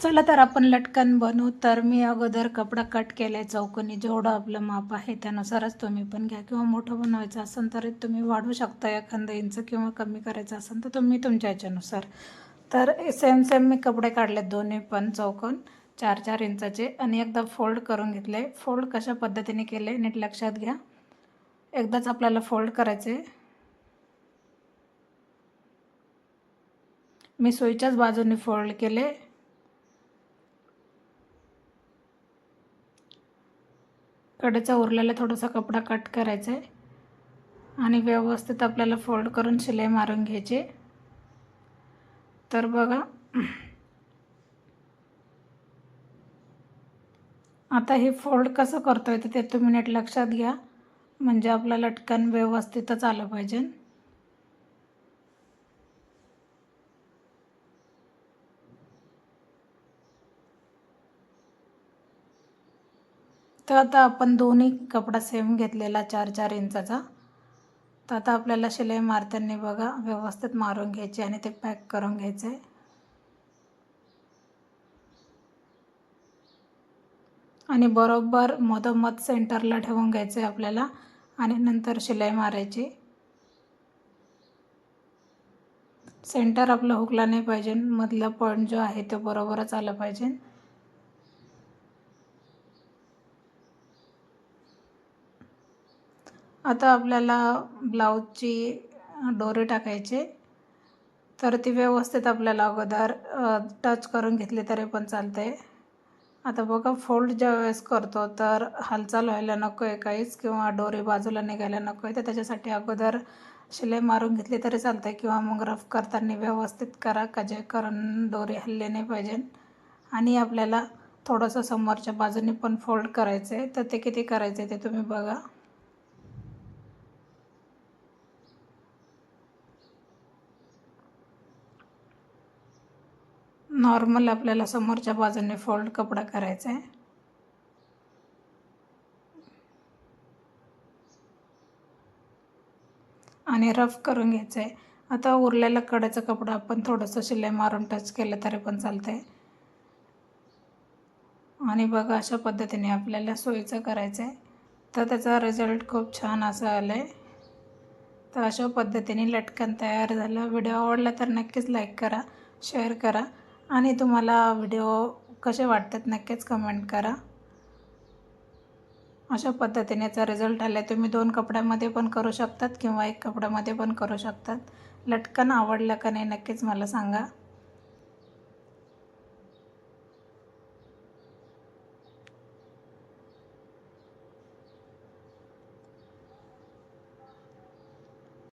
चला तर आपण लटकन बनवू तर मी अगोदर कपडा कट केला आहे चौकोनी. जेवढं आपलं माप आहे त्यानुसारच तुम्ही पण घ्या. किंवा मोठं बनवायचं असेल तर तुम्ही वाढवू शकता एखादं इंच किंवा कमी करायचं असेल तर तुम्ही तुमच्या याच्यानुसार. तर सेम सेम मी कपडे काढले दोन्ही पण चौकोन. चार चार इंचाचे. आणि एकदा फोल्ड करून घेतले फोल्ड कशा पद्धतीने केले नीट लक्षात घ्या. एकदाच आपल्याला फोल्ड करायचे मी सोयीच्याच बाजूने फोल्ड केले कडेचा उरलेला थोडासा कपडा कट करायचा आहे आणि व्यवस्थित आपल्याला फोल्ड करून शिलाई मारून घ्यायची. तर बघा. आता हे फोल्ड कसं करतो आहे तर ते तुम्ही नीट लक्षात घ्या. म्हणजे आपलं लटकन व्यवस्थितच आलं पाहिजे. तर आता आपण दोन्ही कपडा सेम घेतलेला चार चार इंचाचा. तर आता आपल्याला शिलाई मारताना बघा व्यवस्थित मारून घ्यायची आणि ते पॅक करून घ्यायचं. आहे आणि बरोबर मधोमध सेंटरला ठेवून घ्यायचं आहे आपल्याला आणि नंतर शिलाई मारायची. सेंटर आपलं हुकला नाही पाहिजे मधला पॉईंट जो आहे तो बरोबरच आला पाहिजे. आता आपल्याला ब्लाऊजची दोरे टाकायचे. तर ती व्यवस्थित आपल्याला अगोदर टच करून घेतली तरी पण चालते आता बघा फोल्ड ज्या वेळेस करतो तर हालचाल व्हायला नको आहे काहीच किंवा डोरी बाजूला निघायला नको आहे तर त्याच्यासाठी अगोदर शिलाई मारून घेतली तरी चालते किंवा मग रफ करताना व्यवस्थित करा का जे करून दोरी हल्ले नाही पाहिजे. आणि आपल्याला थोडंसं समोरच्या बाजूने पण फोल्ड करायचं आहे तर ते किती करायचं आहे ते तुम्ही बघा. नॉर्मल आपल्याला समोरच्या बाजूने फोल्ड कपडा करायचा आहे आणि रफ करून घ्यायचं आहे आता उरलेला कड्याचा कपडा आपण थोडंसं शिलाई मारून टच केलं तरी पण चालतं आहे आणि बघा अशा पद्धतीने आपल्याला सोयीचं करायचं आहे तर त्याचा रिझल्ट खूप छान असं आलं आहे तर अशा पद्धतीने लटकन तयार झालं. व्हिडिओ आवडला तर नक्कीच लाईक करा शेअर करा. आणि तुम्हाला व्हिडिओ कसे वाटतात नक्कीच कमेंट करा. अशा पद्धतीने याचा रिझल्ट आला आहे तुम्ही दोन कपड्यामध्ये पण करू शकतात किंवा एक कपड्यामध्ये पण करू शकतात. लटकन आवडलं का नाही नक्कीच मला सांगा.